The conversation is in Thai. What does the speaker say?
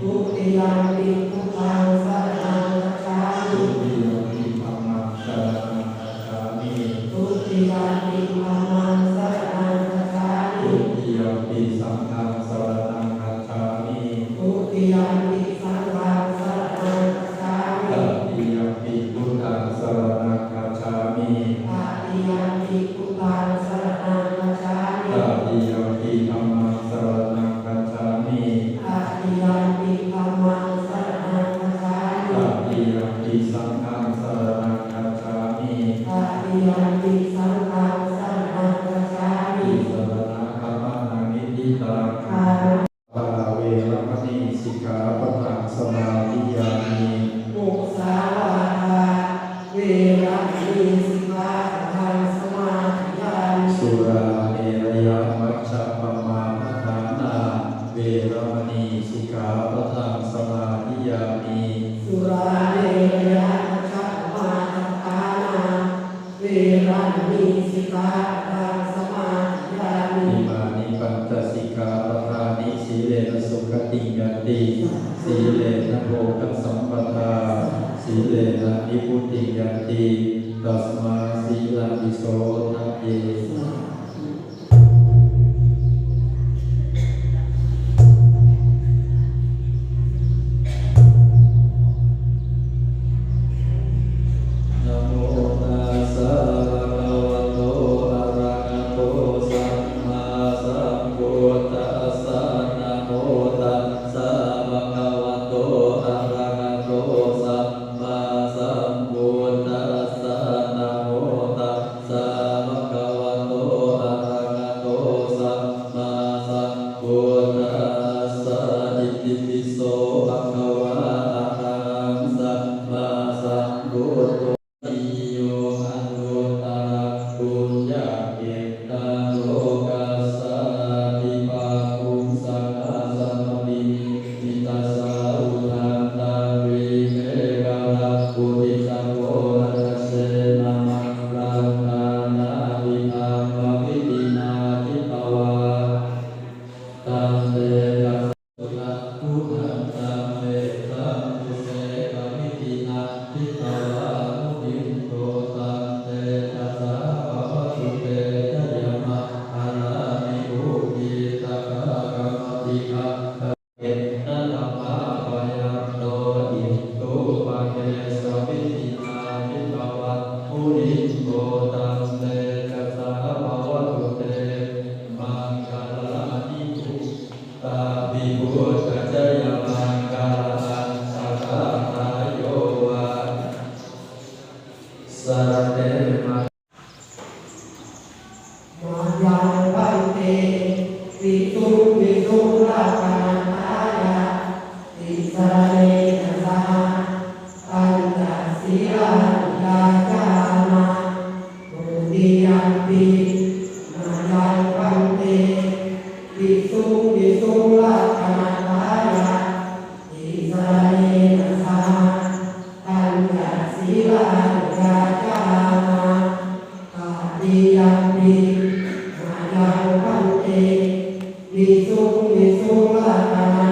ทุติยมปิพุทธังสรณังคัจามิทุติยปิมมัสรณังคัจามิทุติยปิธัมมังสรณังคัจามิทุติยปิสังฆังสรณังคัจามิทุติยปิสังฆังสรณังคัจามิตติยปิพุทธังสรณังคัจามิตติยปิพุทธัง disangkang serangkat kami. Hati-hati สาทาสมาธิยานิมานิปันตสิกาปทานิสีเลนสุขติยันติสีเลนะโภคสัมปทาสีเลนะนิพุติยันติตัสมาสีลังวิโสทัพเย Thank you. ยังพันเตสิตุปิสุราชาญาติสาเลนาปัญจศีลายาจามาบุติยัมปิมังพันเตสิตุปิสุราชาญาติสาเลนาปัญจศีลายาจามา วิสุวิสุลา